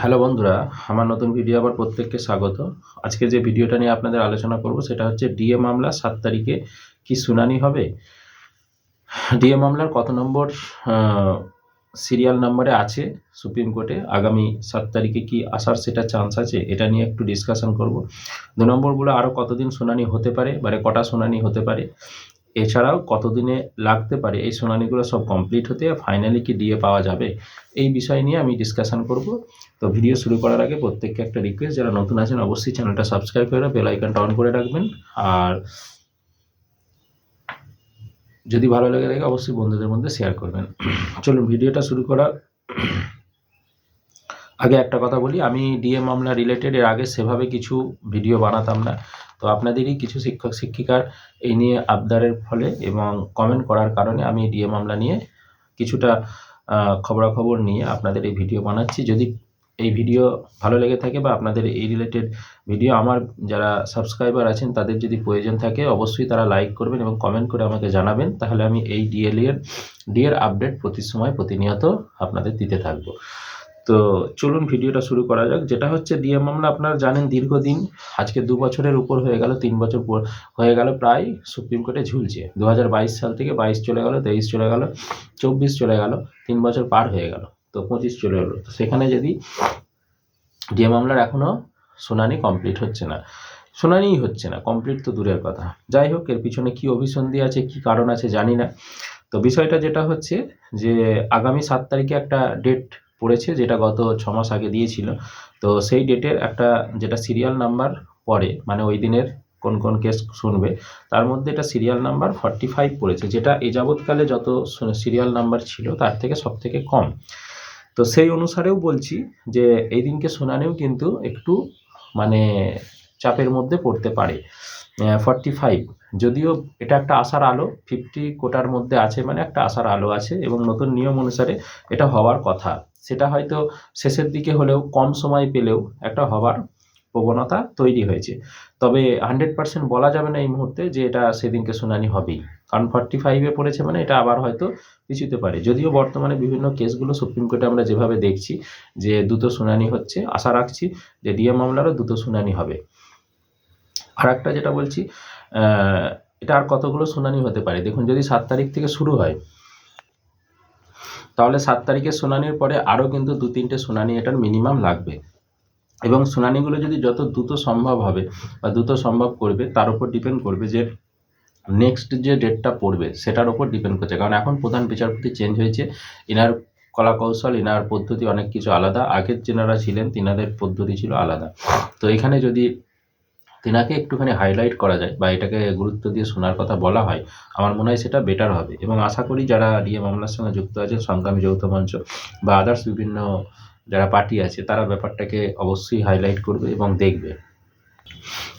Hello বন্ধুরা, আমার নতুন ভিডিও আবার প্রত্যেককে স্বাগত। আজকে যে ভিডিওটা নিয়ে আপনাদের আলোচনা করব সেটা হচ্ছে ডিএ মামলা সাত তারিখে কি শুনানি হবে? ডিএ মামলার কত নম্বর সিরিয়াল নাম্বারে আছে সুপ্রিম কোর্টে? আগামী সাত তারিখে কি আসার সেটা চান্স আছে? এটা নিয়ে একটু ডিসকাশন করব। দু নম্বরগুলো আরও কতদিন শুনানি হতে পারে? মানে কটা শুনানি হতে পারে? এছাড়াও কতদিনে লাগতে পারে এই শুনানিগুলো সব কমপ্লিট হতে ফাইনালি কি ডিএ পাওয়া যাবে এই বিষয় নিয়ে আমি ডিসকাশন করব। তো ভিডিও শুরু করার আগে প্রত্যেককে একটা রিকোয়েস্ট যারা নতুন আছেন অবশ্যই চ্যানেলটা সাবস্ক্রাইব করে বেল আইকনটা অন করে রাখবেন। আর যদি ভালো লেগে থাকে অবশ্যই বন্ধুদের মধ্যে শেয়ার করবেন। চলুন ভিডিওটা শুরু করা। আগে একটা কথা বলি, আমি ডিএ মামলা রিলেটেড এর আগে সেভাবে কিছু ভিডিও বানাতাম না। তো আপনাদেরই কিছু শিক্ষক, শিক্ষিকার এই নিয়ে আবদারের ফলে এবং কমেন্ট করার কারণে আমি ডিএ মামলা নিয়ে কিছুটা খবরাখবর নিয়ে আপনাদের এই ভিডিও বানাচ্ছি। যদি এই ভিডিও ভালো লেগে থাকে বা আপনাদের এই রিলেটেড ভিডিও আমার যারা সাবস্ক্রাইবার আছেন, তাদের যদি প্রয়োজন থাকে, অবশ্যই তারা লাইক করবেন এবং কমেন্ট করে আমাকে জানাবেন। তাহলে আমি এই ডিএল এর ডিএর আপডেট প্রতি সময় প্রতিনিয়ত আপনাদের দিতে থাকব। তো চলুন ভিডিওটা শুরু করা যাক। যেটা হচ্ছে ডিএ মামলা আপনারা জানেন দীর্ঘদিন, আজকে দু বছরের উপর হয়ে গেল, তিন বছর পর হয়ে গেল প্রায়, সুপ্রিম কোর্টে ঝুলছে। দু হাজার বাইশ সাল থেকে বাইশ চলে গেল, তেইশ চলে গেল, চব্বিশ চলে গেল, তিন বছর পার হয়ে গেল, তো পঁচিশ চলে গেলো। তো সেখানে যদি ডিএ মামলার এখনও শুনানি কমপ্লিট হচ্ছে না, শুনানিই হচ্ছে না, কমপ্লিট তো দূরের কথা। যাই হোক, এর পিছনে কি অভিসন্ধি আছে, কি কারণ আছে জানি না। তো বিষয়টা যেটা হচ্ছে যে, আগামী সাত তারিখে একটা ডেট পড়েছে, যেটা গত ছ মাস আগে দিয়েছিল। তো সেই ডেটের একটা যেটা সিরিয়াল নাম্বার পড়ে মানে ওই দিনের কোন কোন কেস শুনবে, তার মধ্যে এটা সিরিয়াল নাম্বার ফর্টি ফাইভ পড়েছে, যেটা এ যাবৎকালে যত সিরিয়াল নাম্বার ছিল তার থেকে সব থেকে কম। তো সেই অনুসারেও বলছি যে এই দিনকে শোনানেও কিন্তু একটু মানে চাপের মধ্যে পড়তে পারে। ফর্টি ফাইভ যদিও এটা একটা আশার আলো ফিফটি কোটার মধ্যে আছে মানে একটা আশার আলো আছে এবং নতুন নিয়ম অনুসারে এটা হওয়ার কথা। সেটা হয়তো শেষের দিকে হলেও কম সময় পেলেও একটা হবার প্রবণতা তৈরি হয়েছে। তবে হান্ড্রেড পার্সেন্ট বলা যাবে না এই মুহূর্তে যে এটা সেদিনকে শুনানি হবেই। কারণ ফর্টি ফাইভে পড়েছে মানে এটা আবার হয়তো পিছুতে পারে। যদিও বর্তমানে বিভিন্ন কেসগুলো সুপ্রিম কোর্টে আমরা যেভাবে দেখছি যে দ্রুত শুনানি হচ্ছে, আশা রাখছি যে ডিএ মামলারও দ্রুত শুনানি হবে। আর একটা যেটা বলছি এটা আর কতগুলো শুনানি হতে পারে? দেখুন, যদি সাত তারিখ থেকে শুরু হয় তাহলে সাত তারিখের শুনানির পরে আরও কিন্তু দু তিনটে শুনানি এটার মিনিমাম লাগবে। এবং শুনানিগুলো যদি যত দ্রুত সম্ভব হবে বা দ্রুত সম্ভব করবে, তার উপর ডিপেন্ড করবে যে নেক্সট যে ডেটটা পড়বে, সেটার উপর ডিপেন্ড করছে। কারণ এখন প্রধান বিচারপতি চেঞ্জ হয়েছে এনার কলা কৌশল ইনার পদ্ধতি অনেক কিছু আলাদা। আগের যেনারা ছিলেন, তিনাদের পদ্ধতি ছিল আলাদা। তো এখানে যদি তিনাকে একটুখানি হাইলাইট করা যায় বা এটাকে গুরুত্ব দিয়ে শোনার কথা বলা হয়, আমার মনে হয় সেটা বেটার হবে। এবং আশা করি যারা ডিএ মামলার সঙ্গে যুক্ত আছেন, সংগ্রামী যৌথ মঞ্চ বা আদার্স বিভিন্ন যারা পার্টি আছে, তারা ব্যাপারটাকে অবশ্যই হাইলাইট করবে এবং দেখবে।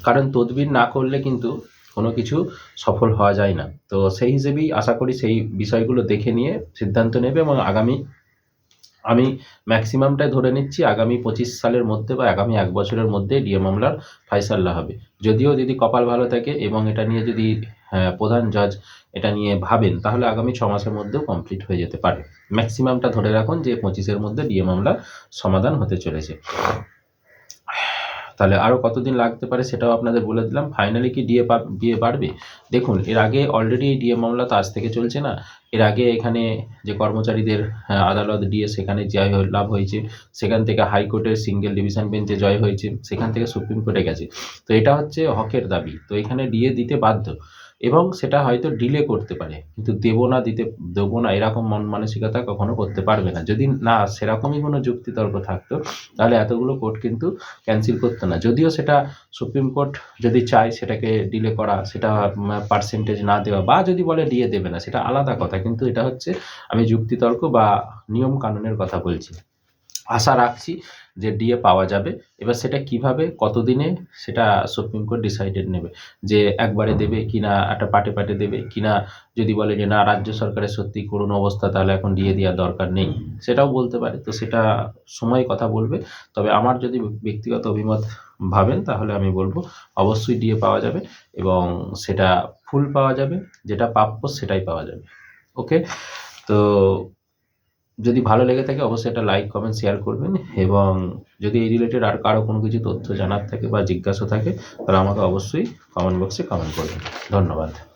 কারণ তদবির না করলে কিন্তু কোনো কিছু সফল হওয়া যায় না। তো সেই হিসেবেই আশা করি সেই বিষয়গুলো দেখে নিয়ে সিদ্ধান্ত নেবে এবং আগামী আমি ম্যাক্সিমামটাই ধরে নিচ্ছি আগামী পঁচিশ সালের মধ্যে বা আগামী এক বছরের মধ্যে ডিএ মামলার ফাইসাল্লা হবে। যদিও যদি কপাল ভালো থাকে এবং এটা নিয়ে যদি আহ, প্রধান জজ এটা নিয়ে ভাবেন তাহলে আগামী ছ মাসের মধ্যেও কমপ্লিট হয়ে যেতে পারে। ম্যাক্সিমামটা ধরে রাখুন যে পঁচিশের মধ্যে ডিএ মামলার সমাধান হতে চলেছে। তাহলে আরও কতদিন লাগতে পারে সেটাও আপনাদের বলে দিলাম। ফাইনালি কি ডিএ ডিএ বাড়বে? দেখুন, এর আগে অলরেডি ডিএ মামলা তো আজ থেকে চলছে না। এর আগে এখানে যে কর্মচারীদের আদালত ডিএ সেখানে জয় লাভ হয়েছে। সেখান থেকে হাইকোর্টের সিঙ্গেল ডিভিশন বেঞ্চে জয় হয়েছে। সেখান থেকে সুপ্রিম কোর্টে গেছে। তো এটা হচ্ছে হকের দাবি। তো এখানে ডিএ দিতে বাধ্য। এবং সেটা হয়তো ডিলে করতে পারে। কিন্তু দেবো না, দিতে, দেবো না, এরকম মন মানসিকতা কখনো করতে পারবে না। যদি না, সেরকমই কোনো যুক্তিতর্ক থাকতো, তাহলে এতগুলো কোর্ট কিন্তু ক্যান্সেল করতো না। যদিও সেটা সুপ্রিম কোর্ট যদি চায় সেটাকে ডিলে করা, সেটা পার্সেন্টেজ না দেওয়া, বা যদি বলে দিয়ে দেবে না, সেটা আলাদা কথা। কিন্তু এটা হচ্ছে আমি যুক্তিতর্ক বা নিয়ম কানুনের কথা বলছি। আশা রাখছি যে ডিএ পাওয়া যাবে। এবার সেটা কীভাবে কতদিনে সেটা সুপ্রিম কোর্ট ডিসাইডেড নেবে। যে একবারে দেবে কি না একটা পাটে পাটে দেবে কি না যদি বলে যে না রাজ্য সরকারের সত্যি করুণ অবস্থা তাহলে এখন ডিএ দেওয়ার দরকার নেই। সেটাও বলতে পারে। তো সেটা সময় কথা বলবে। তবে আমার যদি ব্যক্তিগত অভিমত ভাবেন তাহলে আমি বলব অবশ্যই ডিএ পাওয়া যাবে এবং সেটা ফুল পাওয়া যাবে। যেটা প্রাপ্য সেটাই পাওয়া যাবে। ওকে তো যদি ভালো লেগে থাকে, অবশ্যই একটা লাইক কমেন্ট শেয়ার করবেন এবং যদি এই রিলেটেড আর কারও কোনো কিছু তথ্য জানার থাকে বা জিজ্ঞাসা থাকে, তাহলে আমাকে অবশ্যই কমেন্ট বক্সে কমেন্ট করবেন। ধন্যবাদ।